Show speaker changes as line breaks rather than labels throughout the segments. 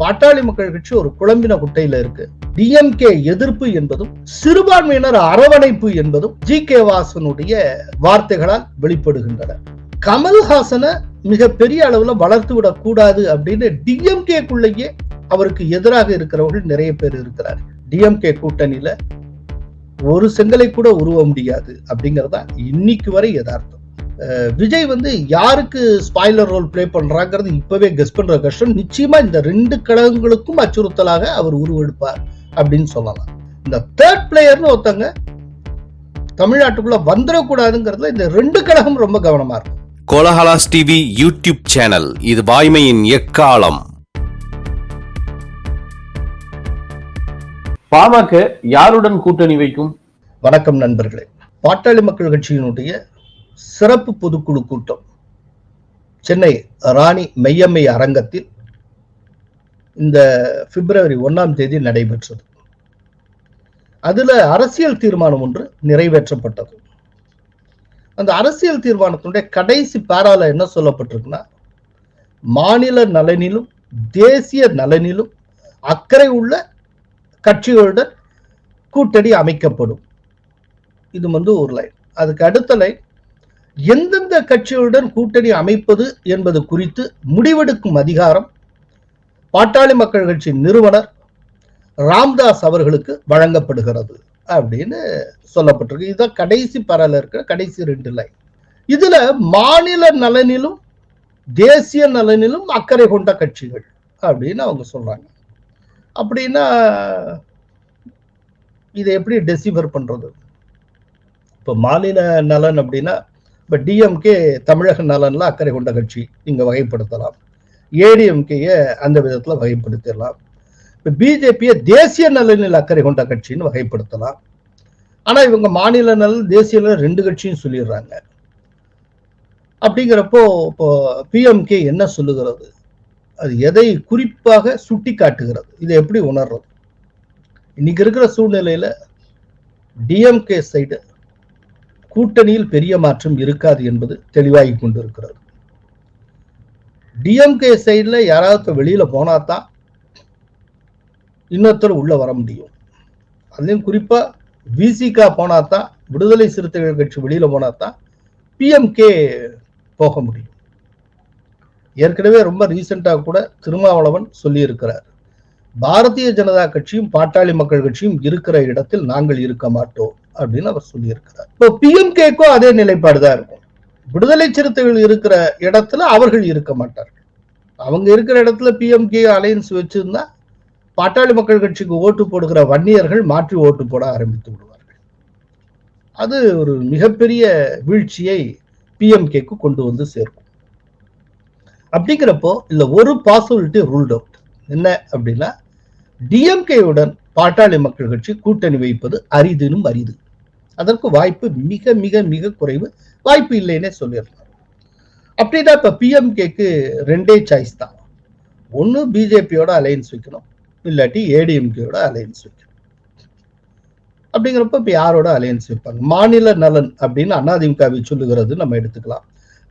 பாட்டாளி மக்கள் கட்சி ஒரு குழம்பின குட்டையில இருக்கு. டிஎம்கே எதிர்ப்பு என்பதும் சிறுபான்மையினர் அரவணைப்பு என்பதும் ஜி கே வாசனுடைய வார்த்தைகளால் வெளிப்படுகின்றன. கமல்ஹாசனை மிக பெரிய அளவுல வளர்த்து விடக் கூடாது அப்படின்னு டிஎம்கேக்குள்ளேயே அவருக்கு எதிராக இருக்கிறவர்கள் நிறைய பேர் இருக்கிறார். டிஎம்கே கூட்டணியில ஒரு செங்கலை கூட உருவ முடியாது அப்படிங்கறதா இன்னைக்கு வரை யதார்த்தம். விஜய் வந்து யாருக்கு ஸ்பாய்லர் ரோல் ப்ளே பண்றாங்கிறது இப்பவே கெஸ் பண்ற கஷ்டம் நிச்சயமா இந்த ரெண்டு கழகங்களுக்கும் அச்சுறுத்தலாக அவர் உருவெடுப்பார் அப்படின்னு சொல்லலாம். இந்த தேர்ட் பிளேயர்னு ஒருத்தங்க தமிழ்நாட்டுக்குள்ள வந்துடக்கூடாதுங்கிறதுல இந்த ரெண்டு கழகம் ரொம்ப கவனமா இருக்கும்.
Kolahalas TV YouTube channel. இது வாய்மையின் எக்காலம்.
பாமக யாருடன் கூட்டணி வைக்கும்?
வணக்கம் நண்பர்களே. பாட்டாளி மக்கள் கட்சியினுடைய சிறப்பு பொதுக்குழு கூட்டம். சென்னை ராணி மெய்யம்மை அரங்கத்தில் இந்த பிப்ரவரி ஒன்றாம் தேதி நடைபெற்றது. அதுல அரசியல் தீர்மானம் ஒன்று நிறைவேற்றப்பட்டது. அந்த அரசியல் தீர்மானத்தினுடைய கடைசி பேரால என்ன சொல்லப்பட்டிருக்குன்னா மாநில நலனிலும் தேசிய நலனிலும் அக்கறை உள்ள கட்சிகளுடன் கூட்டணி அமைக்கப்படும். இது வந்து ஒரு லைன் அதுக்கு அடுத்த லைன் எந்தெந்த கட்சிகளுடன் கூட்டணி அமைப்பது என்பது குறித்து முடிவெடுக்கும் அதிகாரம் பாட்டாளி மக்கள் கட்சி நிறுவனர் ராம்தாஸ் அவர்களுக்கு வழங்கப்படுகிறது அப்படின்னு சொல்லப்பட்டிருக்கு. இதுதான் கடைசி பரல இருக்கிற கடைசி ரெண்டு லைன் இதுல மாநில நலனிலும் தேசிய நலனிலும் அக்கறை கொண்ட கட்சிகள் அப்படின்னு அவங்க சொல்றாங்க. அப்படின்னா இதை எப்படி டெசிஃபர் பண்றது? இப்போ மாநில நலன் அப்படின்னா இப்போ டிஎம்கே தமிழக நலன்ல அக்கறை கொண்ட கட்சி. நீங்க வகைப்படுத்தலாம். ஏடிஎம்கேயை அந்த விதத்தில் வகைப்படுத்திடலாம். இப்போ பிஜேபியை தேசிய நலனில் அக்கறை கொண்ட கட்சின்னு வகைப்படுத்தலாம். ஆனா இவங்க மாநில நலன் தேசிய நலன் ரெண்டு கட்சியும் சொல்லிடுறாங்க. அப்படிங்கிறப்போ இப்போ பிஎம்கே என்ன சொல்லுகிறது? அது எதை குறிப்பாக சுட்டி காட்டுகிறது இதை எப்படி உணர்றது? இன்னைக்கு இருக்கிற சூழ்நிலையில டிஎம்கே சைடு கூட்டணியில் பெரிய மாற்றம் இருக்காது என்பது தெளிவாகி கொண்டிருக்கிறது. டிஎம்கே சைடில் யாராவது வெளியில் போனால் தான் இன்னொருத்தர் உள்ளே வர முடியும். அதுலேயும் குறிப்பாக விசிகா போனால் தான் விடுதலை சிறுத்தைகள் கட்சி வெளியில் போனால் தான் பிஎம்கே போக முடியும். ஏற்கனவே ரொம்ப ரீசெண்டாக கூட திருமாவளவன் சொல்லியிருக்கிறார். பாரதிய ஜனதா கட்சியும் பாட்டாளி மக்கள் கட்சியும் இருக்கிற இடத்தில் நாங்கள் இருக்க மாட்டோம். அப்படின்னு அவர் சொல்லியிருக்கிறார். இப்போ பிஎம்கேக்கும் அதே நிலைப்பாடு தான் இருக்கும். விடுதலை சிறுத்தைகள் இருக்கிற இடத்துல அவர்கள் இருக்க மாட்டார்கள். அவங்க இருக்கிற இடத்துல பிஎம்கே அலையன்ஸ் வச்சிருந்தா பாட்டாளி மக்கள் கட்சிக்கு ஓட்டு போடுகிற வன்னியர்கள் மாற்றி ஓட்டு போட ஆரம்பித்து விடுவார்கள். அது ஒரு மிகப்பெரிய வீழ்ச்சியை பிஎம்கேக்கு கொண்டு வந்து சேர்க்கும். அப்படிங்கிறப்போ இல்லை ஒரு பாசிபிலிட்டி ரூல்ட் அவுட் என்ன அப்படின்னா டிஎம்கேயுடன் பாட்டாளி மக்கள் கட்சி கூட்டணி வைப்பது அரிதினும் அரிது. அதற்கு வாய்ப்பு மிக மிக மிக குறைவு. வாய்ப்பு இல்லைன்னே சொல்லிடலாம். அப்படின்னா இப்ப பிஎம்கேக்கு ரெண்டே சாய்ஸ் தான். ஒன்று பிஜேபியோட அலையன்ஸ் வைக்கணும். இல்லாட்டி ஏடிஎம்கேயோட அலையன்ஸ் வைக்கணும். அப்படிங்கிறப்ப இப்ப யாரோட அலையன்ஸ் வைப்பாங்க? மாநில நலன் அப்படின்னு அதிமுகவை சொல்லுகிறது நம்ம எடுத்துக்கலாம்.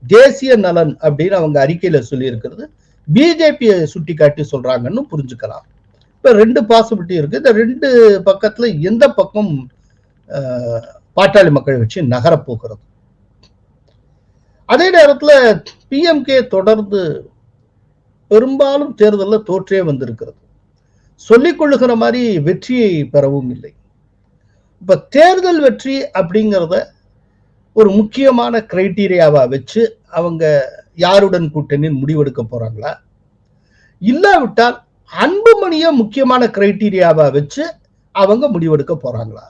தேசிய நலன் அப்படின்னு அவங்க அறிக்கையில சொல்லியிருக்கிறது. பிஜேபியை சுட்டி காட்டி சொல்றாங்கன்னு புரிஞ்சுக்கலாம். இப்போ ரெண்டு பாசிபிலிட்டி இருக்குது இந்த ரெண்டு பக்கத்துல எந்த பக்கம் பாட்டாளி மக்கள் வச்சு நகரப் போகிறது? அதே நேரத்துல பிஎம்கே தொடர்ந்து பெரும்பாலும் தேர்தலில் தோற்றே வந்திருக்கிறது. சொல்லிக் கொள்ளுகிற மாதிரி வெற்றியை பெறவும் இல்லை. இப்போ தேர்தல் வெற்றி அப்படிங்கிறத ஒரு முக்கியமான கிரைட்டீரியாவா வச்சு அவங்க யாருடன் கூட்டணி முடிவெடுக்க போறாங்களா? இல்லாவிட்டால் அன்புமணிய முக்கியமான கிரைட்டீரியாவா வச்சு அவங்க முடிவெடுக்க போறாங்களா?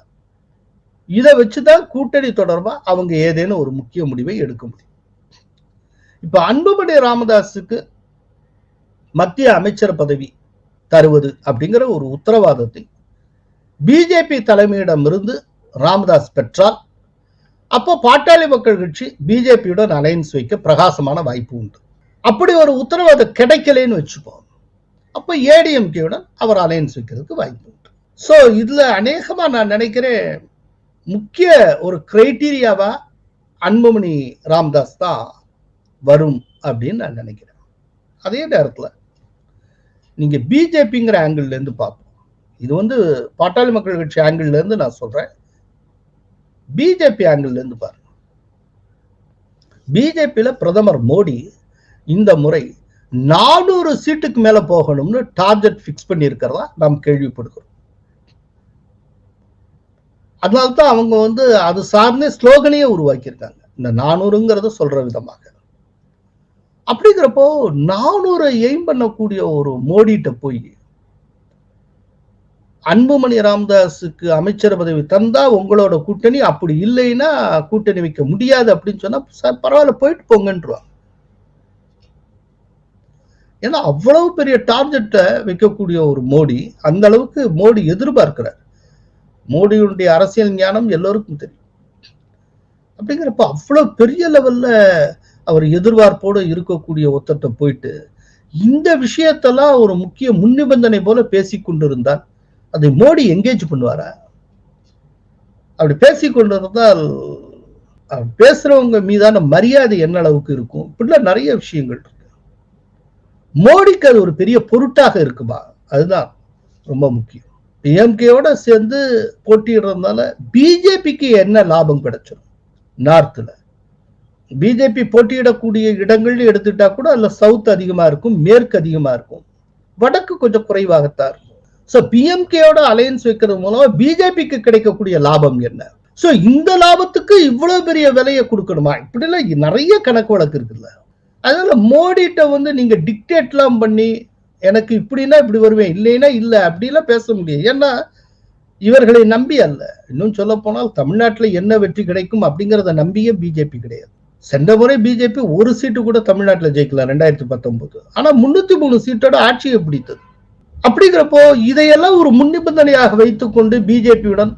இதை வச்சுதான் கூட்டணி தொடர்பா அவங்க ஏதேனும் ஒரு முக்கிய முடிவை எடுக்க முடியும். இப்ப அன்புமணி ராமதாஸுக்கு மத்திய அமைச்சர் பதவி தருவது அப்படிங்கிற ஒரு உத்தரவாதத்தை பிஜேபி தலைமையிடம் இருந்து ராமதாஸ் பெற்றால் அப்போ பாட்டாளி மக்கள் கட்சி பிஜேபியுடன் அலையன்ஸ் வைக்க பிரகாசமான வாய்ப்பு உண்டு. அப்படி ஒரு உத்தரவாதம் கிடைக்கலன்னு வச்சுப்போம். அப்போ ஏடிஎம்கேயுடன் அவர் அலையன்ஸ் வைக்கிறதுக்கு வாய்ப்பு உண்டு. ஸோ இதில் அநேகமாக நான் நினைக்கிறேன் முக்கிய ஒரு கிரைட்டீரியாவா அன்புமணி ராம்தாஸ் தான் வரும் அப்படின்னு நான் நினைக்கிறேன். அதே நேரத்தில் நீங்கள் பிஜேபிங்கிற ஆங்கிள்லேருந்து பார்ப்போம். இது வந்து பாட்டாளி மக்கள் கட்சி ஆங்கிள்லேருந்து நான் சொல்கிறேன் பிஜேபி ஆங்கிள்லேருந்து பாருங்க. பிஜேபியில் பிரதமர் மோடி இந்த முறை நானூறு சீட்டுக்கு மேல போகணும்னு டார்கெட் பிக்ஸ் பண்ணி இருக்கிறதா நாம் கேள்விப்படுகிறோம். அதனால்தான் அவங்க வந்து அது சார்ந்தே ஸ்லோகனையே உருவாக்கியிருக்காங்க. இந்த நானூறுங்கிறத சொல்ற விதமாக. அப்படிங்கிறப்போ நானூறு எய்ம் பண்ணக்கூடிய ஒரு மோடிட்ட போய் அன்புமணி ராமதாஸுக்கு அமைச்சர் பதவி தந்தா உங்களோட கூட்டணி அப்படி இல்லைன்னா கூட்டணி வைக்க முடியாது அப்படின்னு சொன்னா சார் பரவாயில்ல போயிட்டு போங்கன்றுவாங்க. ஏன்னா அவ்வளவு பெரிய டார்கெட்டை வைக்கக்கூடிய ஒரு மோடி அந்த அளவுக்கு மோடி எதிர்பார்க்கிறார். மோடியுடைய அரசியல் ஞானம் எல்லோருக்கும் தெரியும். அப்படிங்கிறப்ப அவ்வளவு பெரிய லெவல்ல அவர் எதிர்பார்ப்போடு இருக்கக்கூடிய ஒத்தட்ட போயிட்டு இந்த விஷயத்தெல்லாம் ஒரு முக்கிய முன்னிபந்தனை போல பேசி கொண்டிருந்தால் அதை மோடி எங்கேஜ் பண்ணுவாரா? அப்படி பேசி கொண்டிருந்தால் பேசுறவங்க மீதான மரியாதை என்ன அளவுக்கு இருக்கும்? இப்படிலாம் நிறைய விஷயங்கள் இருக்கு. மோடிக்கு அது ஒரு பெரிய பொருட்டாக இருக்குமா? அதுதான் ரொம்ப முக்கியம். டிஎம்கேயோட சேர்ந்து போட்டியிடுறதுனால பிஜேபிக்கு என்ன லாபம் கிடைச்சிடும் நார்த்தில். பிஜேபி போட்டியிடக்கூடிய இடங்கள்னு எடுத்துட்டா கூட அதில் சவுத் அதிகமா இருக்கும் மேற்கு அதிகமா இருக்கும். வடக்கு கொஞ்சம் குறைவாகத்தான் இருக்கும். ஸோ பிஎம்கேயோட அலையன்ஸ் வைக்கிறது மூலமா பிஜேபிக்கு கிடைக்கக்கூடிய லாபம் என்ன? ஸோ இந்த லாபத்துக்கு இவ்வளவு பெரிய விலையை கொடுக்கணுமா? இப்படிலாம் நிறைய கணக்கு வழக்கு இருக்குல்ல. அதனால மோடிட்ட வந்து நீங்க டிக்டேட்லாம் பண்ணி எனக்கு இப்படின்னா இப்படி வருவேன் இல்லைன்னா இல்லை அப்படிலாம் பேச முடியாது. ஏன்னா இவர்களை நம்பி அல்ல. இன்னும் சொல்ல போனால் தமிழ்நாட்டில் என்ன வெற்றி கிடைக்கும் அப்படிங்கிறத நம்பியே பிஜேபி கிடையாது. சென்ற முறை பிஜேபி ஒரு சீட்டு கூட தமிழ்நாட்டில் ஜெயிக்கலாம் ரெண்டாயிரத்தி பத்தொன்பது ஆனால் முன்னூத்தி மூணு சீட்டோட ஆட்சியை பிடித்தது. அப்படிங்கிறப்போ இதையெல்லாம் ஒரு முன்னிபந்தனையாக வைத்துக்கொண்டு பிஜேபியுடன்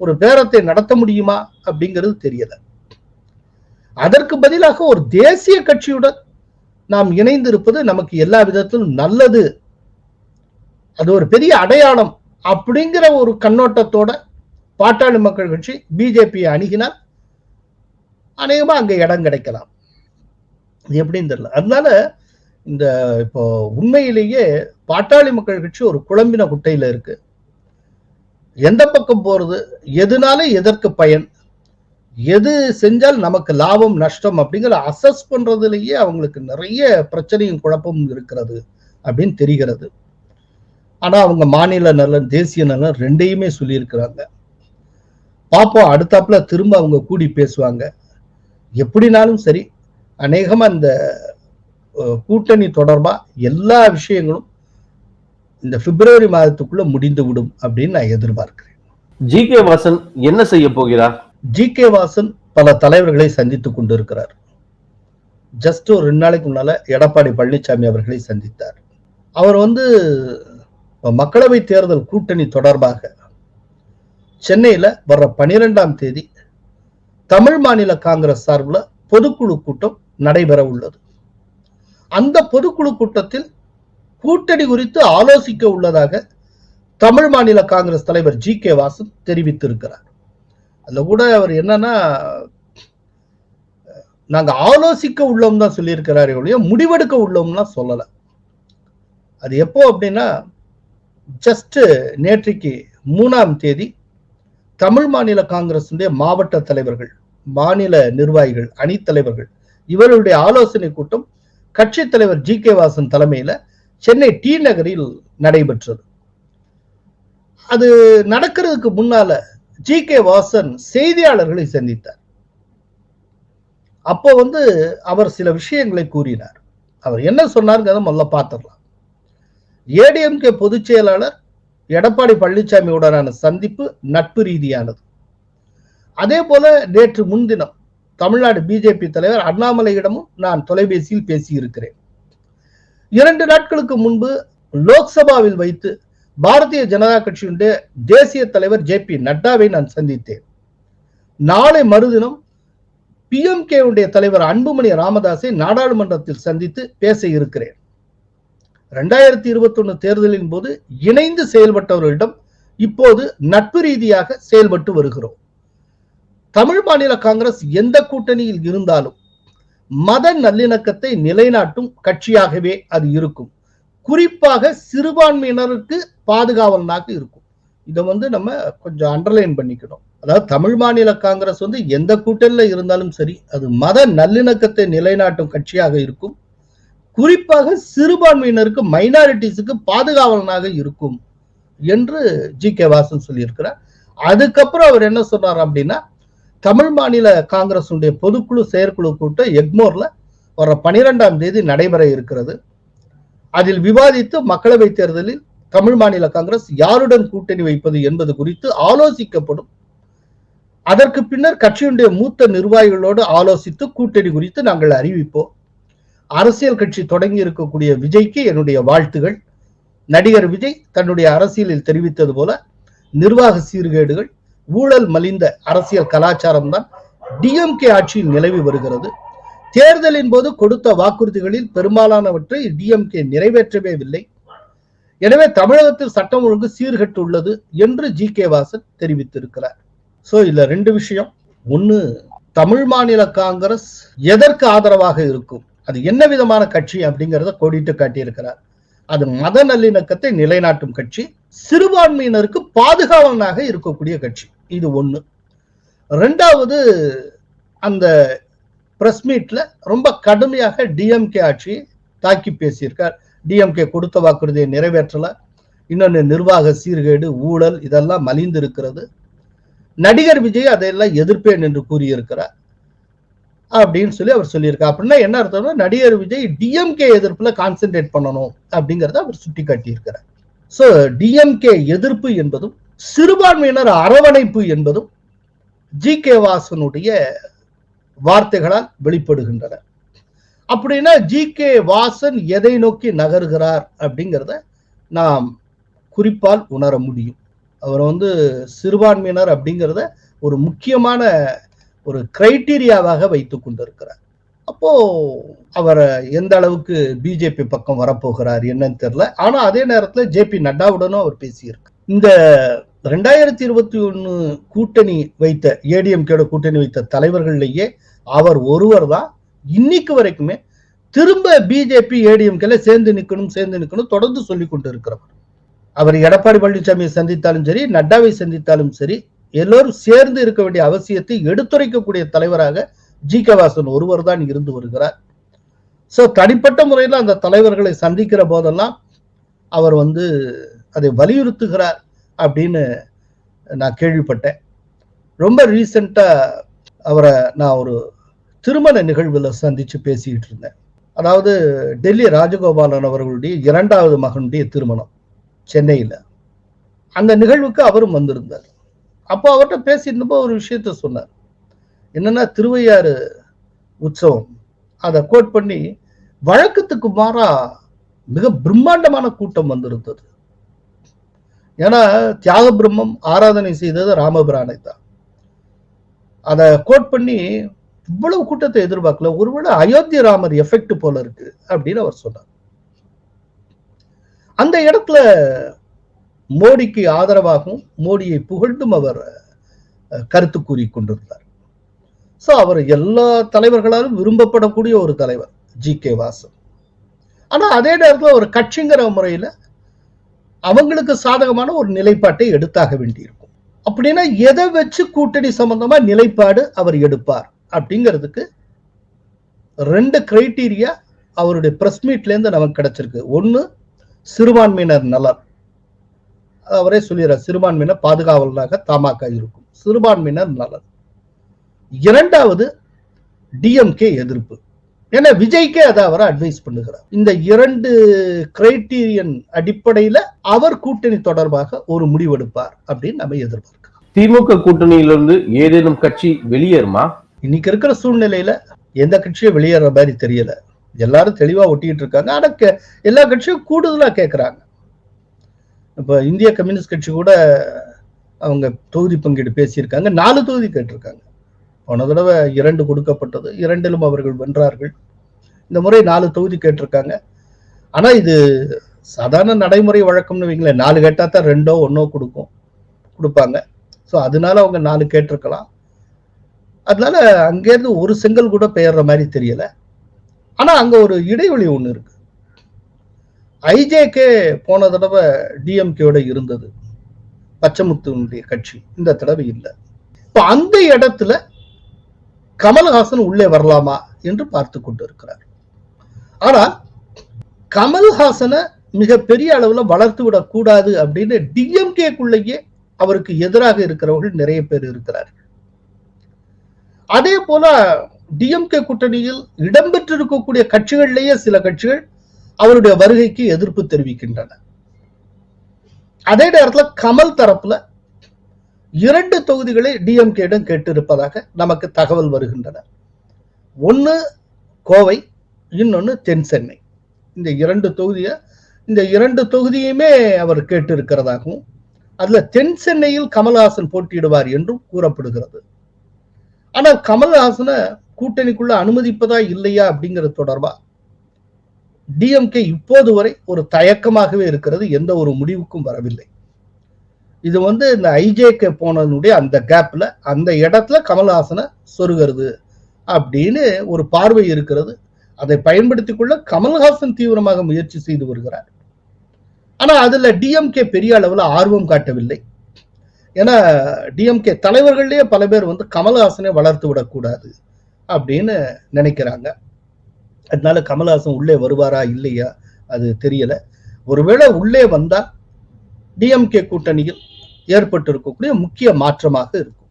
ஒரு பேரத்தை நடத்த முடியுமா அப்படிங்கிறது தெரியலை. அதற்கு பதிலாக ஒரு தேசிய கட்சியுடன் நாம் இணைந்து இருப்பது நமக்கு எல்லா விதத்திலும் நல்லது. அது ஒரு பெரிய அடையாளம் அப்படிங்கிற ஒரு கண்ணோட்டத்தோட பாட்டாளி மக்கள் கட்சி பிஜேபியை அணுகினால் அநேகமா அங்க இடம் கிடைக்கலாம். இது எப்படின்னு தெரியல. அதனால இந்த இப்போ உண்மையிலேயே பாட்டாளி மக்கள் கட்சி ஒரு குழம்பின குட்டையில இருக்கு. எந்த பக்கம் போறது எதுனால எதற்கு பயன்? எது செஞ்சால் நமக்கு லாபம் நஷ்டம் அப்படிங்கிற அசஸ் பண்றதுலயே அவங்களுக்கு நிறைய பிரச்சனையும் குழப்பமும் இருக்கிறது அப்படின்னு தெரிகிறது. ஆனா அவங்க மாநில நலன் தேசிய நலன் ரெண்டையுமே சொல்லியிருக்கிறாங்க. பார்ப்போம் அடுத்தாப்புல திரும்ப அவங்க கூடி பேசுவாங்க. எப்படினாலும் சரி அநேகமா இந்த கூட்டணி தொடர்பா எல்லா விஷயங்களும் இந்த பிப்ரவரி மாதத்துக்குள்ள முடிந்து விடும் அப்படின்னு நான் எதிர்பார்க்கிறேன்.
ஜி கே வாசன் என்ன செய்ய போகிறார்?
ஜி கே வாசன் பல தலைவர்களை சந்தித்துக் கொண்டிருக்கிறார். ஜஸ்ட் ஒரு ரெண்டு நாளைக்கு முன்னால எடப்பாடி பழனிசாமி அவர்களை சந்தித்தார். அவர் வந்து மக்களவை தேர்தல் கூட்டணி தொடர்பாக சென்னையில வர்ற பனிரெண்டாம் தேதி தமிழ் மாநில காங்கிரஸ் சார்பில் பொதுக்குழு கூட்டம் நடைபெற உள்ளது. அந்த பொதுக்குழு கூட்டத்தில் கூட்டணி குறித்து ஆலோசிக்க உள்ளதாக தமிழ் மாநில காங்கிரஸ் தலைவர் ஜி கே வாசன் தெரிவித்திருக்கிறார். அதுல கூட அவர் என்னன்னா நாங்க ஆலோசிக்க உள்ளோம் தான் சொல்லியிருக்கிறாரு ஒழிய முடிவெடுக்க உள்ளோம்லாம் சொல்லல. அது எப்போ அப்படின்னா ஜஸ்ட் நேற்றைக்கு மூணாம் தேதி தமிழ் மாநில காங்கிரசுடைய மாவட்ட தலைவர்கள் மாநில நிர்வாகிகள் அணித்தலைவர்கள் இவர்களுடைய ஆலோசனை கூட்டம் கட்சி தலைவர் ஜி கே வாசன் தலைமையில சென்னை டி நகரில் நடைபெற்றது. அது நடக்கிறதுக்கு முன்னால ஜி கே வாசன் செய்தியாளர்களை சந்தித்தார். அப்போ வந்து அவர் சில விஷயங்களை கூறினார். அவர் என்ன சொன்னார்ங்கிறத முதல்ல பார்த்துடலாம். ஏடிஎம்கே பொதுச் செயலாளர் எடப்பாடி பழனிசாமியுடனான சந்திப்பு நட்பு ரீதியானது. அதே போல நேற்று முன்தினம் தமிழ்நாடு பிஜேபி தலைவர் அண்ணாமலையிடமும் நான் தொலைபேசியில் பேசியிருக்கிறேன். இரண்டு நாட்களுக்கு முன்பு லோக்சபாவில் வைத்து பாரதிய ஜனதா கட்சியுடைய தேசிய தலைவர் ஜே பி நட்டாவை நான் சந்தித்தேன். நாளை மறுதினம் பிஎம்கே உடைய தலைவர் அன்புமணி ராமதாஸை நாடாளுமன்றத்தில் சந்தித்து பேச இருக்கிறேன். ரெண்டாயிரத்தி இருபத்தி ஒன்னு தேர்தலின் போது இணைந்து செயல்பட்டவர்களிடம் இப்போது நட்பு ரீதியாக செயல்பட்டு வருகிறோம். தமிழ் மாநில காங்கிரஸ் எந்த கூட்டணியில் இருந்தாலும் மத நல்லிணக்கத்தை நிலைநாட்டும் கட்சியாகவே அது இருக்கும். குறிப்பாக சிறுபான்மையினருக்கு பாதுகாவலனாக இருக்கும். இதை வந்து நம்ம கொஞ்சம் அண்டர்லைன் பண்ணிக்கணும். அதாவது தமிழ் மாநில காங்கிரஸ் வந்து எந்த கூட்டல்ல இருந்தாலும் சரி அது மத நல்லிணக்கத்தை நிலைநாட்டும் கட்சியாக இருக்கும். குறிப்பாக சிறுபான்மையினருக்கு மைனாரிட்டிஸுக்கு பாதுகாவலனாக இருக்கும் என்று ஜி. கே. வாசன் சொல்லியிருக்கிறார். அதுக்கப்புறம் அவர் என்ன சொன்னார் அப்படின்னா தமிழ் மாநில காங்கிரசுடைய பொதுக்குழு செயற்குழு கூட்டம் எக்மோர்ல வர பனிரெண்டாம் தேதி நடைபெற இருக்கிறது. அதில் விவாதித்து மக்களவை தேர்தலில் தமிழ் மாநில காங்கிரஸ் யாருடன் கூட்டணி வைப்பது என்பது குறித்து ஆலோசிக்கப்படும். அதற்கு பின்னர் கட்சியுடைய மூத்த நிர்வாகிகளோடு ஆலோசித்து கூட்டணி குறித்து நாங்கள் அறிவிப்போம். அரசியல் கட்சி தொடங்கி இருக்கக்கூடிய விஜய்க்கு என்னுடைய வாழ்த்துகள். நடிகர் விஜய் தன்னுடைய அரசியலில் தெரிவித்தது போல நிர்வாக சீர்கேடுகள் ஊழல் மலிந்த அரசியல் கலாச்சாரம் தான் டிஎம்கே ஆட்சியில் நிலவி வருகிறது. தேர்தலின் போது கொடுத்த வாக்குறுதிகளில் பெரும்பாலானவற்றை டிஎம்கே நிறைவேற்றவே இல்லை எனவே தமிழகத்தில் சட்டம் ஒழுங்கு சீர்கெட்டுள்ளது என்று ஜி கே வாசன் தெரிவித்திருக்கிறார். சோ இதுல ரெண்டு விஷயம். ஒண்ணு தமிழ் மாநில காங்கிரஸ் எதற்கு ஆதரவாக இருக்கும்? அது என்ன விதமான கட்சி அப்படிங்கறத கோடிட்டு காட்டியிருக்கிறார். அது மத நல்லிணக்கத்தை நிலைநாட்டும் கட்சி சிறுபான்மையினருக்கு பாதுகாவலனாக இருக்கக்கூடிய கட்சி. இது ஒண்ணு. ரெண்டாவது அந்த பிரஸ் மீட்ல ரொம்ப கடுமையாக டிஎம்கே ஆட்சியை தாக்கி பேசியிருக்கார். டிஎம்கே கொடுத்த வாக்குறுதியை நிறைவேற்றல. இன்னொன்று நிர்வாக சீர்கேடு ஊழல் இதெல்லாம் மலிந்து இருக்கிறது நடிகர் விஜய் அதையெல்லாம் எதிர்ப்பேன் என்று கூறியிருக்கிறார் அப்படின்னு சொல்லி அவர் சொல்லியிருக்கார். அப்படின்னா என்ன அர்த்தம்னா நடிகர் விஜய் டிஎம்கே எதிர்ப்புல கான்சென்ட்ரேட் பண்ணணும் அப்படிங்கிறத அவர் சுட்டி காட்டியிருக்கிறார் ஸோ டிஎம்கே எதிர்ப்பு என்பதும் சிறுபான்மையினர் அரவணைப்பு என்பதும் ஜி கே வாசனுடைய வார்த்தைகளால் வெளிப்படுகின்றன. அப்படின்னா ஜி கே வாசன் எதை நோக்கி நகர்கிறார் அப்படிங்கிறத நாம் குறிப்பால் உணர முடியும். அவர் வந்து சிறுபான்மையினர் அப்படிங்கிறத ஒரு முக்கியமான ஒரு கிரைட்டீரியாவாக வைத்து கொண்டிருக்கிறார். அப்போ அவர் எந்த அளவுக்கு பிஜேபி பக்கம் வரப்போகிறார் என்னன்னு தெரியல. ஆனா அதே நேரத்துல ஜே பி நட்டாவுடனும் அவர் பேசியிருக்கார். இந்த ரெண்டாயிரத்தி இருபத்தி ஒன்னு கூட்டணி வைத்த ஏடிஎம்கேட கூட்டணி வைத்த தலைவர்கள்லேயே அவர் ஒருவர் தான் இன்னைக்கு வரைக்குமே திரும்ப பிஜேபி ஏடிஎம்கேல சேர்ந்து நிற்கணும் சேர்ந்து நிற்கணும் தொடர்ந்து சொல்லி கொண்டு இருக்கிறவர் அவர் எடப்பாடி பழனிசாமியை சந்தித்தாலும் சரி நட்டாவை சந்தித்தாலும் சரி எல்லோரும் சேர்ந்து இருக்க வேண்டிய அவசியத்தை எடுத்துரைக்கக்கூடிய தலைவராக ஜி கே வாசன் ஒருவர் தான் இருந்து வருகிறார். ஸோ தனிப்பட்ட முறையில் அந்த தலைவர்களை சந்திக்கிற போதெல்லாம் அவர் வந்து அதை வலியுறுத்துகிறார் அப்படின்னு நான் கேள்விப்பட்டேன். ரொம்ப ரீசண்டாக அவரை நான் ஒரு திருமண நிகழ்வுல சந்திச்சு பேசிக்கிட்டு இருந்தேன். அதாவது டெல்லி ராஜகோபாலன் அவர்களுடைய இரண்டாவது மகனுடைய திருமணம் சென்னையில. அந்த நிகழ்வுக்கு அவரும் வந்திருந்தார். அப்போ அவர்கிட்ட பேசியிருந்தப்போ ஒரு விஷயத்த சொன்னார். என்னன்னா திருவையாறு உற்சவம் அதை கோட் பண்ணி வழக்கத்துக்கு மாறா மிக பிரம்மாண்டமான கூட்டம் வந்திருந்தது. ஏன்னா தியாக பிரம்மம் ஆராதனை செய்தது ராமபிரானை தான் அதை கோட் பண்ணி இவ்வளவு கூட்டத்தை எதிர்பார்க்கல. ஒருவேளை அயோத்திய ராமர் எஃபெக்ட் போல இருக்கு அப்படின்னு அவர் சொன்னார். அந்த இடத்துல மோடிக்கு ஆதரவாகவும் மோடியை புகழ்ந்தும் அவர் கருத்து கூறி கொண்டிருந்தார். சோ அவர் எல்லா தலைவர்களாலும் விரும்பப்படக்கூடிய ஒரு தலைவர் ஜி கே வாசன். ஆனா அதே நேரத்தில் ஒரு கட்சிங்கிற முறையில அவங்களுக்கு சாதகமான ஒரு நிலைப்பாட்டை எடுத்தாக வேண்டியிருக்கும். அப்படின்னா எதை வச்சு கூட்டணி சம்பந்தமா நிலைப்பாடு அவர் எடுப்பார்? அப்படிங்கிறதுக்கு ரெண்டு கிரைட்டீரியா அவருடைய பிரஸ் மீட்ல இருந்து நமக்கு கிடைச்சிருக்கு. ஒன்று சிறுபான்மையினர் நலன். அவரே சொல்லிடுறார் சிறுபான்மையினர் பாதுகாவலனாக தமாக இருக்கும். சிறுபான்மையினர் நலன். இரண்டாவது டிஎம்கே எதிர்ப்பு. ஏன்னா விஜய்க்கே அதை அவரை அட்வைஸ் பண்ணுகிறார். இந்த இரண்டு கிரைட்டீரியன் அடிப்படையில அவர் கூட்டணி தொடர்பாக ஒரு முடிவெடுப்பார் அப்படின்னு நம்ம எதிர்பார்க்கலாம்
திமுக கூட்டணியிலிருந்து ஏதேனும் கட்சி வெளியேறுமா?
இன்னைக்கு இருக்கிற சூழ்நிலையில எந்த கட்சியும் வெளியேற மாதிரி தெரியல. எல்லாரும் தெளிவா ஒட்டிட்டு இருக்காங்க. ஆனா கே- எல்லா கட்சியும் கூடுதலா கேட்கறாங்க இப்ப இந்திய கம்யூனிஸ்ட் கட்சி கூட அவங்க தொகுதி பங்கீடு பேசியிருக்காங்க. நாலு தொகுதி கேட்டிருக்காங்க. போன தடவை இரண்டு கொடுக்கப்பட்டது. இரண்டிலும் அவர்கள் வென்றார்கள். இந்த முறை நாலு தொகுதி கேட்டிருக்காங்க. ஆனா இது சாதாரண நடைமுறை வழக்கம்னு வைங்களேன். நாலு கேட்டா தான் ரெண்டோ ஒன்னோ கொடுக்கும் கொடுப்பாங்க. ஸோ அதனால அவங்க நாலு கேட்டிருக்கலாம். அதனால அங்கேருந்து ஒரு செங்கல் கூட பெயர்ற மாதிரி தெரியல. ஆனா அங்க ஒரு இடைவெளி ஒண்ணு இருக்கு. ஐஜேகே போன தடவை டிஎம்கேயோட இருந்தது. பச்சமுத்துவனுடைய கட்சி. இந்த தடவை இல்லை. இப்போ அந்த இடத்துல கமல்ஹாசன் உள்ளே வரலாமா என்று பார்த்து கொண்டு இருக்கிறார் ஆனால் கமல்ஹாசனை மிக பெரிய அளவுல வளர்த்து விடக்கூடாது அப்படின்னு டிஎம்கேக்குள்ளேயே அவருக்கு எதிராக இருக்கிறவர்கள் நிறைய பேர் இருக்கிறார்கள். அதே போல டிஎம்கே கூட்டணியில் இடம்பெற்றிருக்கக்கூடிய கட்சிகளிலேயே சில கட்சிகள் அவருடைய வருகைக்கு எதிர்ப்பு தெரிவிக்கின்றன. அதே நேரத்தில் கமல் தரப்புல இரண்டு தொகுதிகளை டிஎம்கேடம் கேட்டிருப்பதாக நமக்கு தகவல் வருகின்றன. ஒன்னு கோவை இன்னொன்னு தென் சென்னை. இந்த இரண்டு தொகுதியை இந்த இரண்டு தொகுதியுமே அவர் கேட்டிருக்கிறதாகவும் அதுல தென் சென்னையில் கமல்ஹாசன் போட்டியிடுவார் என்றும் கூறப்படுகிறது. ஆனால் கமல்ஹாசனை கூட்டணிக்குள்ள அனுமதிப்பதா இல்லையா அப்படிங்கிறது தொடர்பா? டிஎம்கே இப்போது வரை ஒரு தயக்கமாகவே இருக்கிறது எந்த ஒரு முடிவுக்கும் வரவில்லை. இது வந்து இந்த ஐஜேகே போனதுடைய அந்த கேப்ல அந்த இடத்துல கமல்ஹாசனை சொருகிறது அப்படின்னு ஒரு பார்வை இருக்கிறது. அதை பயன்படுத்தி கொள்ள கமல்ஹாசன் தீவிரமாக முயற்சி செய்து வருகிறார். ஆனா அதுல டிஎம்கே பெரிய அளவில் ஆர்வம் காட்டவில்லை. ஏன்னா டிஎம்கே தலைவர்கள்லயே பல பேர் வந்து கமல்ஹாசனை வளர்த்து விடக்கூடாது அப்படின்னு நினைக்கிறாங்க. அதனால கமல்ஹாசன் உள்ளே வருவாரா இல்லையா அது தெரியல. ஒருவேளை உள்ளே வந்தா டிஎம்கே கூட்டணியில் ஏற்பட்டு இருக்கக்கூடிய முக்கிய மாற்றமாக இருக்கும்.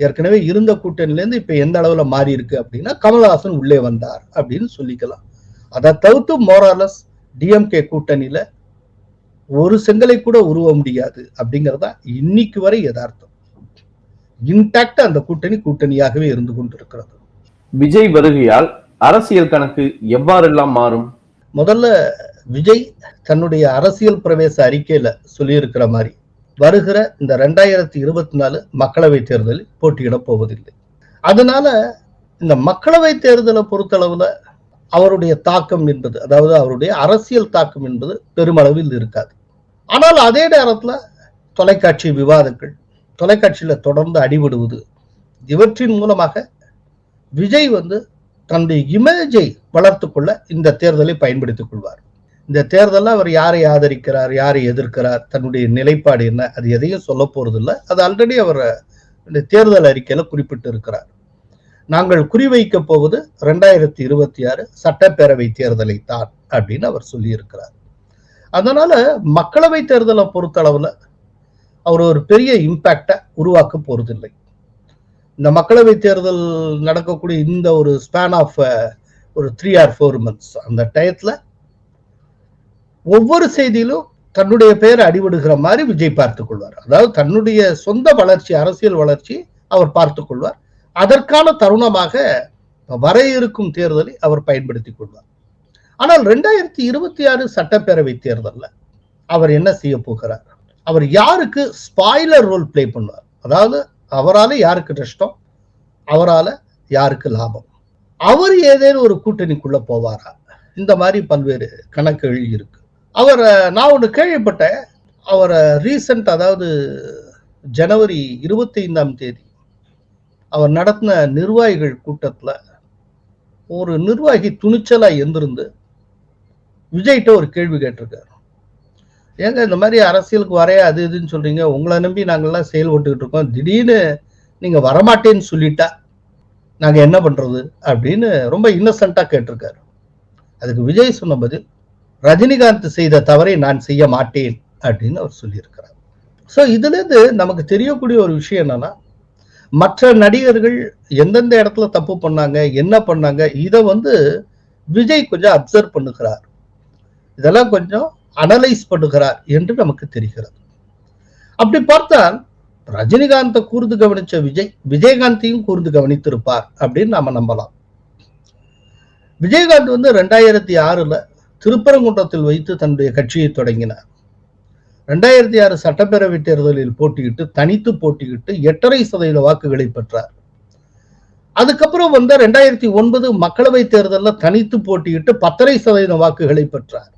ஏற்கனவே இருந்த கூட்டணியிலேருந்து இப்போ எந்த அளவில் மாறி இருக்கு அப்படின்னா கமல்ஹாசன் உள்ளே வந்தார் அப்படின்னு சொல்லிக்கலாம். அதை தவிர்த்து மோராலஸ் டிஎம்கே கூட்டணியில் ஒரு செங்கலை கூட உருவ முடியாது அப்படிங்கறதா இன்னைக்கு வரை யதார்த்தம். இன்டாக்ட் அந்த கூட்டணி கூட்டணியாகவே இருந்து கொண்டிருக்கிறது.
விஜய் வருகையால் அரசியல் கணக்கு எவ்வாறெல்லாம் மாறும்?
முதல்ல விஜய் தன்னுடைய அரசியல் பிரவேச அறிக்கையில சொல்லியிருக்கிற மாதிரி வருகிற இந்த ரெண்டாயிரத்தி இருபத்தி நாலு மக்களவை தேர்தலில் போட்டியிட போவதில்லை. அதனால இந்த மக்களவை தேர்தலை பொறுத்தளவுல அவருடைய தாக்கம் என்பது அதாவது அவருடைய அரசியல் தாக்கம் என்பது பெருமளவில் இருக்காது. ஆனால் அதே நேரத்தில் தொலைக்காட்சி விவாதங்கள் தொலைக்காட்சியில் தொடர்ந்து அடிபடுவது இவற்றின் மூலமாக விஜய் வந்து தன்னுடைய இமேஜை வளர்த்து கொள்ள இந்த தேர்தலை பயன்படுத்திக் கொள்வார். இந்த தேர்தலில் அவர் யாரை ஆதரிக்கிறார் யாரை எதிர்க்கிறார் தன்னுடைய நிலைப்பாடு என்ன அது எதையும் சொல்ல போறதில்லை. அது ஆல்ரெடி அவர் இந்த தேர்தல் அறிக்கையில் குறிப்பிட்டு இருக்கிறார் நாங்கள் குறிவைக்க போவது ரெண்டாயிரத்தி இருபத்தி ஆறு சட்டப்பேரவை தேர்தலை தான் அப்படின்னு அவர் சொல்லியிருக்கிறார். அதனால மக்களவை தேர்தலை பொறுத்தளவுல அவர் ஒரு பெரிய இம்பேக்டை உருவாக்க போறதில்லை. இந்த மக்களவை தேர்தல் நடக்கக்கூடிய இந்த ஒரு ஸ்பேன் ஆஃப் ஒரு த்ரீ ஆர் ஃபோர் மந்த்ஸ் அந்த டயத்தில் ஒவ்வொரு செய்தியிலும் தன்னுடைய பெயர் அடிபடுகிற மாதிரி விஜய் பார்த்துக் கொள்வார். அதாவது தன்னுடைய சொந்த வளர்ச்சி அரசியல் வளர்ச்சி அவர் பார்த்து கொள்வார். அதற்கான தருணமாக வர இருக்கும் தேர்தலை அவர் பயன்படுத்தி கொள்வார். ஆனால் ரெண்டாயிரத்தி இருபத்தி ஆறு சட்டப்பேரவை தேர்தலில் அவர் என்ன செய்ய போகிறார்? அவர் யாருக்கு ஸ்பாய்லர் ரோல் பிளே பண்ணுவார்? அதாவது அவரால யாருக்கு நஷ்டம்? அவரால யாருக்கு லாபம்? அவர் ஏதேனும் ஒரு கூட்டணிக்குள்ள போவாரா? இந்த மாதிரி பல்வேறு கணக்குகள் இருக்கு. அவர் நான் ஒன்று கேள்விப்பட்டேன். அவரை ரீசன்ட் அதாவது ஜனவரி இருபத்தி ஐந்தாம் தேதி அவர் நடத்தின நிர்வாகிகள் கூட்டத்துல ஒரு நிர்வாகி துணிச்சலா எந்திருந்து விஜய்கிட்ட ஒரு கேள்வி கேட்டிருக்காரு. ஏங்க இந்த மாதிரி அரசியலுக்கு வரைய அது இதுன்னு சொல்றீங்க. உங்களை நம்பி நாங்கள்லாம் செயல்பட்டுக்கிட்டு இருக்கோம். திடீர்னு நீங்க வரமாட்டேன்னு சொல்லிட்டா நாங்க என்ன பண்றது அப்படின்னு ரொம்ப இன்னசென்ட்டா கேட்டிருக்காரு. அதுக்கு விஜய் சொன்ன பதில் ரஜினிகாந்த் செய்த தவறை நான் செய்ய மாட்டேன் அப்படின்னு அவர் சொல்லியிருக்கிறார். ஸோ இதுலேருந்து நமக்கு தெரியக்கூடிய ஒரு விஷயம் என்னன்னா மற்ற நடிகர்கள் எந்தெந்த இடத்துல தப்பு பண்ணாங்க என்ன பண்ணாங்க இதை வந்து விஜய் கொஞ்சம் அப்சர்வ் பண்ணுகிறார். இதெல்லாம் கொஞ்சம் அனலைஸ் பண்ணுகிறார் என்று நமக்கு தெரிகிறது. அப்படி பார்த்தால் ரஜினிகாந்த கூர்ந்து கவனிச்ச விஜய் விஜயகாந்தையும் கூர்ந்து கவனித்திருப்பார் அப்படின்னு நாம நம்பலாம். விஜயகாந்த் வந்து ரெண்டாயிரத்தி ஆறுல திருப்பரங்குன்றத்தில் வைத்து தன்னுடைய கட்சியை தொடங்கினார். ரெண்டாயிரத்தி ஆறு சட்டப்பேரவை தேர்தலில் போட்டியிட்டு தனித்து போட்டியிட்டு எட்டரை சதவீத வாக்குகளை பெற்றார். அதுக்கப்புறம் வந்த ரெண்டாயிரத்தி ஒன்பது மக்களவை தேர்தலில் தனித்து போட்டியிட்டு பத்தரை சதவீத வாக்குகளை பெற்றார்.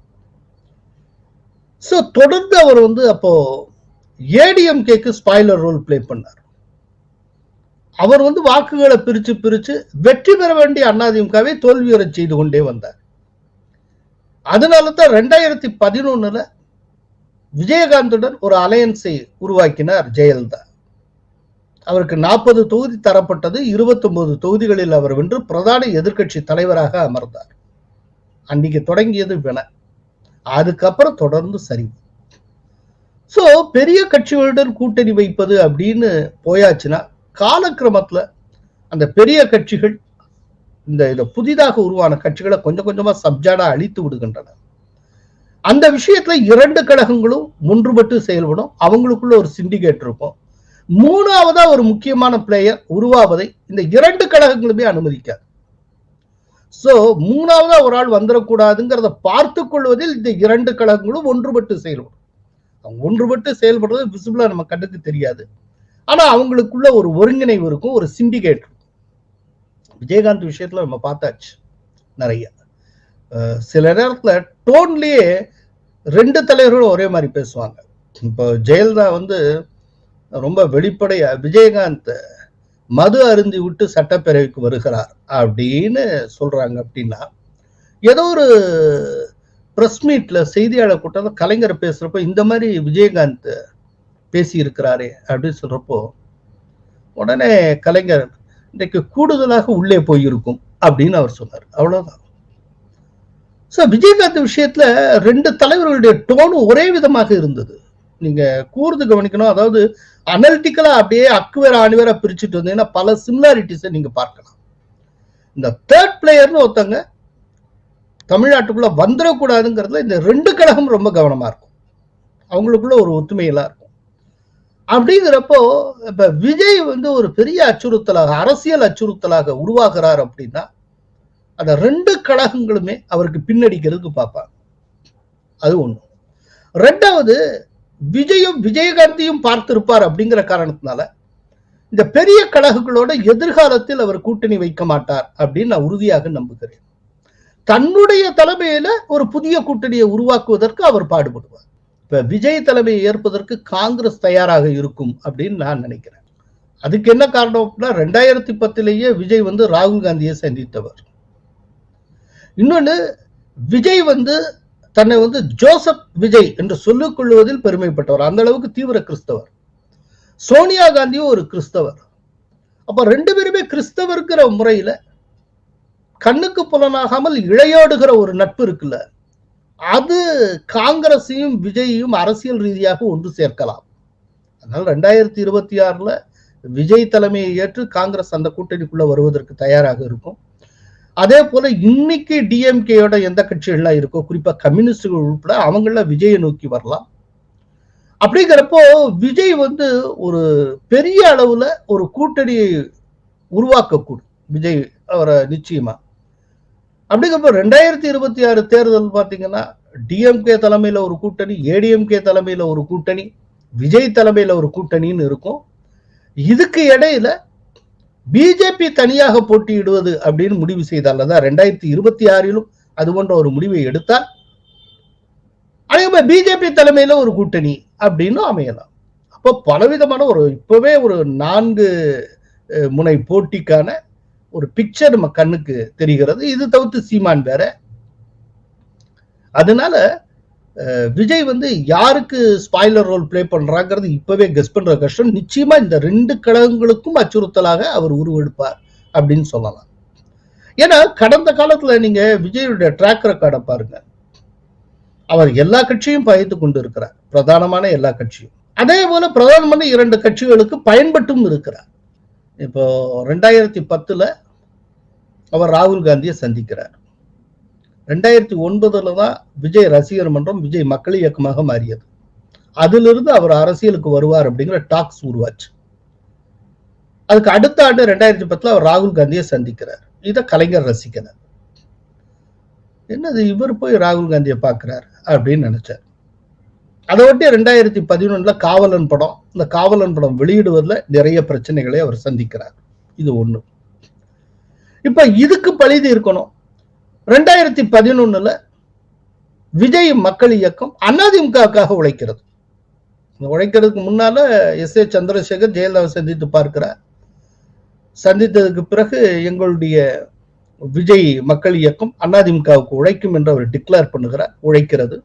சோ தொடர்ந்து அவர் வந்து அப்போ ஏடிஎம்கேக்கு ஸ்பாய்லர் ரோல் பிளே பண்ணார். அவர் வந்து வாக்குகளை பிரிச்சு பிரிச்சு வெற்றி பெற வேண்டிய அண்ணாதிமுகவை தோல்வியுற செய்து கொண்டே வந்தார். அதனால தான் ரெண்டாயிரத்தி பதினொன்னுல விஜயகாந்துடன் ஒரு அலையன்ஸை உருவாக்கினார் ஜெயலலிதா. அவருக்கு நாற்பது தொகுதி தரப்பட்டது 29 தொகுதிகளில் அவர் வென்று பிரதான எதிர்க்கட்சி தலைவராக அமர்ந்தார். அன்னைக்கு தொடங்கியது வின. அதுக்கப்புறம் தொடர்ந்து சரிவு ஸோ பெரிய கட்சிகளுடன் கூட்டணி வைப்பது அப்படின்னு போயாச்சுன்னா காலக்கிரமத்தில் அந்த பெரிய கட்சிகள் இந்த இதை புதிதாக உருவான கட்சிகளை கொஞ்சம் கொஞ்சமா சப்ஜாடா அழித்து விடுகின்றன. அந்த விஷயத்துல இரண்டு கழகங்களும் முன்றுபட்டு செயல்படும். அவங்களுக்குள்ள ஒரு சிண்டிகேட் இருக்கும். மூணாவதா ஒரு முக்கியமான பிளேயர் உருவாவதை இந்த இரண்டு கழகங்களுமே அனுமதிக்காது. சோ மூணாவதா ஒரு ஆள் வந்துடக்கூடாதுங்கிறத பார்த்து கொள்வதில் இந்த இரண்டு கழகங்களும் ஒன்றுபட்டு செயல்படும். அவங்க ஒன்றுபட்டு செயல்படுறது விசிபிளா நம்ம கண்ணுக்கு தெரியாது. ஆனா அவங்களுக்குள்ள ஒரு ஒருங்கிணைவு இருக்கும் ஒரு சிண்டிகேட் இருக்கும். விஜயகாந்த் விஷயத்துல நம்ம பார்த்தாச்சு நிறைய. சில நேரத்துல டோன்லயே ரெண்டு தலைவர்களும் ஒரே மாதிரி பேசுவாங்க. இப்போ ஜெயலலிதா வந்து ரொம்ப வெளிப்படையாக விஜயகாந்த் மது அருந்தி விட்டு சட்டப்பேரவைக்கு வருகிறார் அப்படின்னு சொல்றாங்க அப்படின்னா ஏதோ ஒரு பிரஸ் மீட்ல செய்தியாளர் கூட்டம் கலைஞர் பேசுறப்போ இந்த மாதிரி விஜயகாந்த் பேசி இருக்கிறாரே அப்படின்னு சொல்றப்போ உடனே கலைஞர் இன்றைக்கு கூடுதலாக உள்ளே போயிருக்கும் அப்படின்னு அவர் சொன்னார். அவ்வளவுதான். சோ விஜயகாந்த் விஷயத்துல ரெண்டு தலைவர்களுடைய டோனும் ஒரே விதமாக இருந்தது. நீங்க கூர்ந்து கவனிக்கணும். அதாவது அனலிட்டிக்கலா அப்படியே அக்குவேர் ஆணிவேரா பிரிச்சுட்டு வந்தீங்கன்னா பல சிமிலாரிட்டிஸை நீங்க பார்க்கலாம். இந்த தேர்ட் பிளேயர்னு ஒருத்தங்க தமிழ்நாட்டுக்குள்ள வந்துடக்கூடாதுங்கிறதுல இந்த ரெண்டு கழகம் ரொம்ப கவனமா இருக்கும். அவங்களுக்குள்ள ஒரு ஒத்துமையெல்லாம் இருக்கும். அப்படிங்கிறப்போ இப்ப விஜய் வந்து ஒரு பெரிய அச்சுறுத்தலாக அரசியல் அச்சுறுத்தலாக உருவாகிறார் அப்படின்னா அந்த ரெண்டு கழகங்களுமே அவருக்கு பின்னடிக்கிறதுக்கு பார்ப்பாங்க. அது ஒண்ணு. ரெண்டாவது விஜயும் விஜயகாந்தியும் பார்த்திருப்பார் அப்படிங்கிற காரணத்தினால இந்த பெரிய கழகங்களோட எதிர்காலத்தில் அவர் கூட்டணி வைக்க மாட்டார் அப்படின்னு நான் உறுதியாக நம்புகிறேன். தன்னுடைய தலைமையில ஒரு புதிய கூட்டணியை உருவாக்குவதற்கு அவர் பாடுபடுவார். இப்ப விஜய் தலைமையை ஏற்பதற்கு காங்கிரஸ் தயாராக இருக்கும் அப்படின்னு நான் நினைக்கிறேன். அதுக்கு என்ன காரணம் அப்படின்னா ரெண்டாயிரத்தி பத்திலேயே விஜய் வந்து ராகுல் காந்தியை சந்தித்தவர். இன்னொன்னு விஜய் வந்து தன்னை வந்து ஜோசப் விஜய் என்று சொல்லிக் கொள்வதில் பெருமைப்பட்டவர். அந்த அளவுக்கு தீவிர கிறிஸ்தவர். சோனியா காந்தியும் ஒரு கிறிஸ்தவர். அப்ப ரெண்டு பேருமே கிறிஸ்தவர்கிற முறையில கண்ணுக்கு புலனாகாமல் இழையோடுகிற ஒரு நட்பு இருக்குல்ல அது காங்கிரஸையும் விஜயையும் அரசியல் ரீதியாக ஒன்று சேர்க்கலாம். அதனால ரெண்டாயிரத்தி இருபத்தி ஆறுல விஜய் தலைமையை ஏற்று காங்கிரஸ் அந்த கூட்டணிக்குள்ள வருவதற்கு தயாராக இருக்கும். அதே போல இன்னைக்கு டிஎம்கேயோட எந்த கட்சிகள்லாம் இருக்கோ குறிப்பா கம்யூனிஸ்டுகள் உட்பட அவங்கள விஜயை நோக்கி வரலாம். அப்படிங்கிறப்போ விஜய் வந்து ஒரு பெரிய அளவுல ஒரு கூட்டணியை உருவாக்கக்கூடும். விஜய் அவரை நிச்சயமா. அப்படிங்கிறப்போ ரெண்டாயிரத்தி இருபத்தி ஆறு தேர்தல் பார்த்தீங்கன்னா டிஎம்கே தலைமையில ஒரு கூட்டணி ஏடிஎம்கே தலைமையில ஒரு கூட்டணி விஜய் தலைமையில ஒரு கூட்டணின்னு இருக்கும். இதுக்கு இடையில பிஜேபி தனியாக போட்டியிடுவது அப்படின்னு முடிவு செய்தால் தான் ரெண்டாயிரத்தி இருபத்தி ஆறிலும் அது போன்ற ஒரு முடிவை எடுத்தால் அதே மாதிரி பிஜேபி தலைமையில ஒரு கூட்டணி அப்படின்னு அமையலாம். அப்போ பலவிதமான ஒரு இப்பவே ஒரு நான்கு முனை போட்டிக்கான ஒரு பிக்சர் நம்ம கண்ணுக்கு தெரிகிறது. இது தவிர்த்து சீமான் வேற. அதனால விஜய் வந்து யாருக்கு ஸ்பாய்லர் ரோல் ப்ளே பண்றாங்கிறது இப்பவே கெஸ் பண்ற கஷ்டம் நிச்சயமா இந்த ரெண்டு கழகங்களுக்கும் அச்சுறுத்தலாக அவர் உருவெடுப்பார் அப்படின்னு சொல்லலாம். ஏன்னா கடந்த காலத்துல நீங்க விஜயுடைய ட்ராக் ரெக்கார்டை பாருங்க. அவர் எல்லா கட்சியும் பயந்து கொண்டு இருக்கிறார் பிரதானமான எல்லா கட்சியும். அதே போல பிரதானமான இரண்டு கட்சிகளுக்கு பயன்பட்டும் இருக்கிறார். இப்போ ரெண்டாயிரத்தி பத்துல அவர் ராகுல் காந்தியை சந்திக்கிறார். ரெண்டாயிரத்தி ஒன்பதுல தான் விஜய் ரசிகர் மன்றம் விஜய் மக்கள் இயக்கமாக மாறியது. அதிலிருந்து அவர் அரசியலுக்கு வருவார் அப்படிங்கிற டாக்ஸ் உருவாச்சு. அதுக்கு அடுத்த ஆண்டு ரெண்டாயிரத்தி பத்துல அவர் ராகுல் காந்தியை சந்திக்கிறார். இதை கலைஞர் ரசிக்கிறார். என்னது இவர் போய் ராகுல் காந்தியை பார்க்கிறார் அப்படின்னு நினைச்சார். அதை ஒட்டி ரெண்டாயிரத்தி பதினொன்னுல காவலன் படம் இந்த காவலன் படம் வெளியிடுவதில் நிறைய பிரச்சனைகளை அவர் சந்திக்கிறார். இது ஒண்ணு. இப்ப இதுக்கு பழுது இருக்கணும். ரெண்டாயிரத்தி பதினொன்னுல விஜய் மக்கள் இயக்கம் அதிமுகவுக்காக உழைக்கிறது. உழைக்கிறதுக்கு முன்னால எஸ் ஏ சந்திரசேகர் ஜெயலலிதாவை சந்தித்து பார்க்கிறார். சந்தித்ததுக்கு பிறகு எங்களுடைய விஜய் மக்கள் இயக்கம் அதிமுகவுக்கு உழைக்கும் என்று அவர் டிக்ளேர் பண்ணுகிறார் உழைக்கிறது.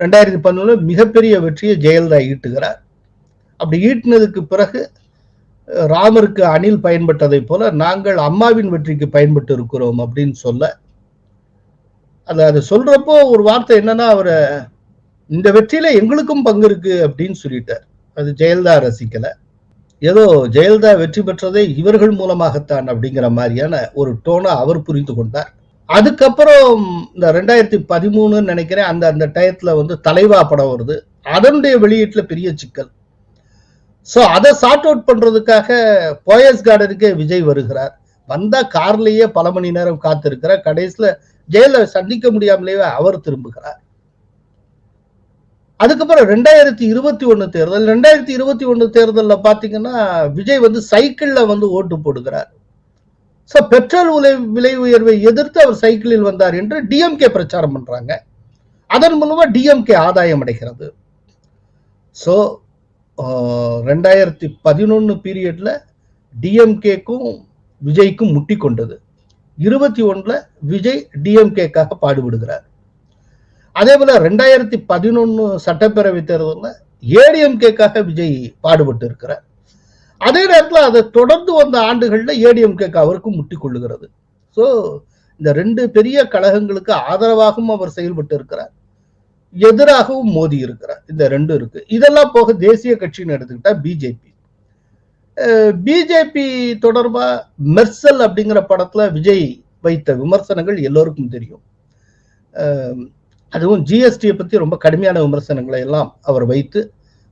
ரெண்டாயிரத்தி பதினொன்றில் மிகப்பெரிய வெற்றியை ஜெயலலிதா ஈட்டுகிறார். அப்படி ஈட்டினதுக்கு பிறகு ராமருக்கு அணில் பயன்பட்டதை போல நாங்கள் அம்மாவின் வெற்றிக்கு பயன்பட்டு இருக்கிறோம் அப்படின்னு சொல்ல அது அது சொல்றப்போ ஒரு வார்த்தை என்னன்னா அவர் இந்த வெற்றியில எங்களுக்கும் பங்கு இருக்கு அப்படின்னு சொல்லிட்டார். அது ஜெயலலிதா ரசிக்கல. ஏதோ ஜெயலலிதா வெற்றி பெற்றதே இவர்கள் மூலமாகத்தான் அப்படிங்கிற மாதிரியான ஒரு டோனை அவர் புரிந்து கொண்டார். அதுக்கப்புறம் இந்த ரெண்டாயிரத்தி பதிமூணுன்னு நினைக்கிறேன் அந்த அந்த டயத்துல வந்து தலைவா படம் வருது. அதனுடைய வெளியீட்டுல பெரிய சிக்கல். சோ அதை சார்ட் அவுட் பண்றதுக்காக போயஸ் கார்டனுக்கே விஜய் வருகிறார். வந்தா கார்லயே பல மணி நேரம் காத்திருக்கிறார் கடைசியில ஜெயலலிதா சந்திக்க முடியாமலேயே அவர் திரும்புகிறார். அதுக்கப்புறம் ரெண்டாயிரத்தி இருபத்தி ஒன்னு தேர்தல் ரெண்டாயிரத்தி இருபத்தி ஒன்று தேர்தலில் பார்த்தீங்கன்னா விஜய் வந்து சைக்கிளில் வந்து ஓட்டு போடுகிறார். ஸோ பெட்ரோல் விலை விலை உயர்வை எதிர்த்து அவர் சைக்கிளில் வந்தார் என்று டிஎம்கே பிரச்சாரம் பண்றாங்க. அதன் மூலமா டிஎம்கே ஆதாயம் அடைகிறது. ஸோ ரெண்டாயிரத்தி பதினொன்னு பீரியட்ல டிஎம்கேக்கும் விஜய்க்கும் முட்டி கொண்டது. இருபத்தி ஒன்றுல விஜய் டிஎம்கேக்காக பாடுபடுகிறார். அதே போல ரெண்டாயிரத்தி பதினொன்னு சட்டப்பேரவை தேர்தலில் ஏடிஎம்கேக்காக விஜய் பாடுபட்டு இருக்கிறார் அதே நேரத்தில் அதை தொடர்ந்து வந்த ஆண்டுகளில் ஏடிஎம்கேக்கு அவருக்கும் முட்டி கொள்ளுகிறது. ஸோ இந்த ரெண்டு பெரிய கழகங்களுக்கு ஆதரவாகவும் அவர் செயல்பட்டு இருக்கிறார் எதிராகவும் மோதி இருக்கிறார். இந்த ரெண்டும் இருக்கு. இதெல்லாம் போக தேசிய கட்சின்னு எடுத்துக்கிட்டா பிஜேபி பிஜேபி தொடர்பா மெர்சல் அப்படிங்கிற படத்துல விஜய் வைத்த விமர்சனங்கள் எல்லோருக்கும் தெரியும். அதுவும் ஜிஎஸ்டியை பத்தி ரொம்ப கடுமையான விமர்சனங்களை எல்லாம் அவர் வைத்து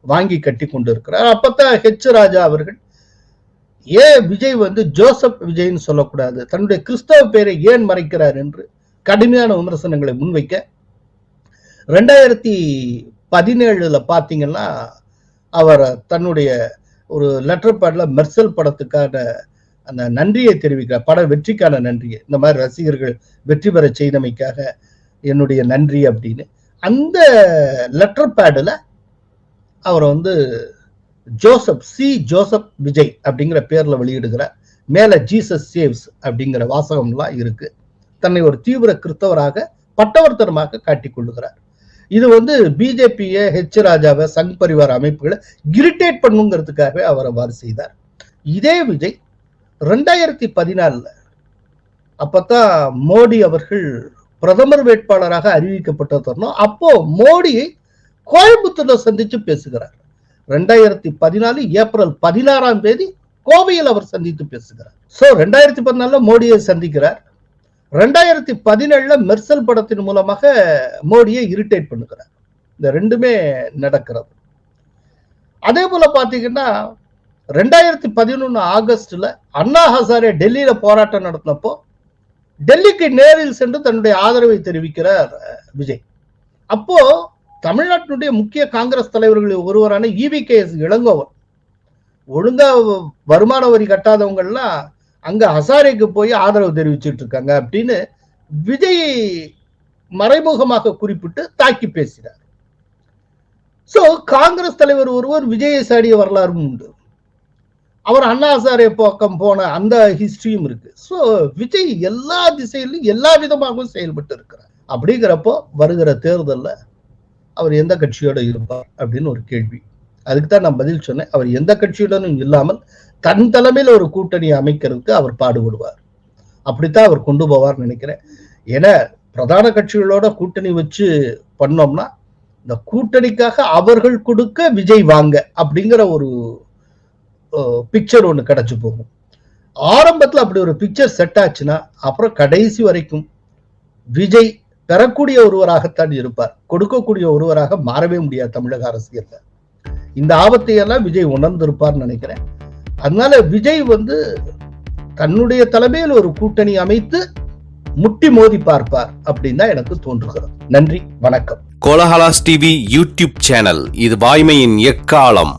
வாங்கி கட்டி கொண்டு இருக்கிறார் அப்பத்தான் ஹெச் ராஜா அவர்கள் ஏன் விஜய் வந்து ஜோசப் விஜய்னு சொல்லக்கூடாது தன்னுடைய கிறிஸ்தவ பேரை ஏன் மறைக்கிறார் என்று கடுமையான விமர்சனங்களை முன்வைக்க ரெண்டாயிரத்தி பதினேழுல பார்த்தீங்கன்னா அவர் தன்னுடைய ஒரு லெட்டர் பேட்ல மெர்சல் படத்துக்கான அந்த நன்றியை தெரிவிக்கிறார். பட வெற்றிக்கான நன்றியை. இந்த மாதிரி ரசிகர்கள் வெற்றி பெற செய்தமைக்காக என்னுடைய நன்றி அப்படின்னு. அந்த லெட்டர் பேடில் அவர் வந்து ஜோசப் சி ஜோசப் விஜய் அப்படிங்கிற பேரில் வெளியிடுகிறார். மேலே ஜீசஸ் சேவ்ஸ் அப்படிங்கிற வாசகம்லாம் இருக்கு. தன்னை ஒரு தீவிர கிறிஸ்தவராக பட்டவர்த்தனமாக காட்டிக் கொள்ளுகிறார். இது வந்து பிஜேபியை ஹெச் ராஜாவை சங் பரிவார அமைப்புகளை இரிட்டேட் பண்ணுங்கிறதுக்காகவே அவர் அவ்வாறு செய்தார். இதே விஜய் ரெண்டாயிரத்தி பதினாலுல அப்பத்தான் மோடி அவர்கள் பிரதமர் வேட்பாளராக அறிவிக்கப்பட்ட தருணம் அப்போ மோடியை கோயம்புத்தூர்ல சந்திச்சு பேசுகிறார். ரெண்டாயிரத்தி பதினாலு ஏப்ரல் பதினாறாம் தேதி கோவையில் அவர் சந்தித்து பேசுகிறார். சோ ரெண்டாயிரத்தி பதினாலுல மோடியை சந்திக்கிறார். ரெண்டாயிரத்தி பதினேழுல மெர்சல் படத்தின் மூலமாக மோடியை இரிட்டேட் பண்ணுகிறார். இந்த ரெண்டுமே நடக்கிறது. அதே போல பாத்தீங்கன்னா ரெண்டாயிரத்தி பதினொன்னு ஆகஸ்ட்ல அண்ணா ஹசாரே டெல்லியில போராட்டம் நடத்தினப்போ டெல்லிக்கு நேரில் சென்று தன்னுடைய ஆதரவை தெரிவிக்கிறார் விஜய். அப்போ தமிழ்நாட்டினுடைய முக்கிய காங்கிரஸ் தலைவர்களில் ஒருவரான இவி கே எஸ் இளங்கோவன் ஒழுங்கா வருமான வரி கட்டாதவங்கள்லாம் அங்க ஹசாரேக்கு போய் ஆதரவு தெரிவிச்சிட்டு இருக்காங்க அப்படின்னு விஜய் மறைமுகமாக குறிப்பிட்டு தாக்கி பேசினார். சோ காங்கிரஸ் தலைவர் ஒருவர் விஜயை சாடிய வரலாறும் உண்டு. அவர் அண்ணா ஹசாரே பக்கம் போன அந்த ஹிஸ்டரியும் இருக்கு. சோ விஜய் எல்லா திசையிலும் எல்லா விதமாகவும் செயல்பட்டு இருக்கிறார். அப்படிங்கிறப்போ வருகிற தேர்தல்ல அவர் எந்த கட்சியோட இருப்பார் அப்படின்னு ஒரு கேள்வி. அதுக்கு தான் நான் பதில் சொன்னேன். அவர் எந்த கட்சியுடனும் இல்லாமல் தன் தலைமையில் ஒரு கூட்டணி அமைக்கிறதுக்கு அவர் பாடுபடுவார். அப்படித்தான் அவர் கொண்டு போவார் நினைக்கிறேன். ஏன்னா பிரதான கட்சிகளோட கூட்டணி வச்சு பண்ணோம்னா இந்த கூட்டணிக்காக அவர்கள் கொடுக்க விஜய் வாங்க அப்படிங்கிற ஒரு பிக்சர் ஒன்று கிடைச்சி போகும். ஆரம்பத்தில் அப்படி ஒரு பிக்சர் செட் ஆச்சுன்னா அப்புறம் கடைசி வரைக்கும் விஜய் பெறக்கூடிய ஒருவராகத்தான் இருப்பார். கொடுக்கக்கூடிய ஒருவராக மாறவே முடியாது தமிழக அரசியலில். இந்த ஆபத்தையெல்லாம் விஜய் உணர்ந்திருப்பார்னு நினைக்கிறேன். அதனால விஜய் வந்து தன்னுடைய தலைமையில் ஒரு கூட்டணி அமைத்து முட்டி மோதி பார்ப்பார் அப்படின்னு தான் எனக்கு தோன்றுகிறது. நன்றி வணக்கம்.
கோலஹலாஸ் டிவி யூடியூப் சேனல் இது வாய்மையின் எக்காலம்.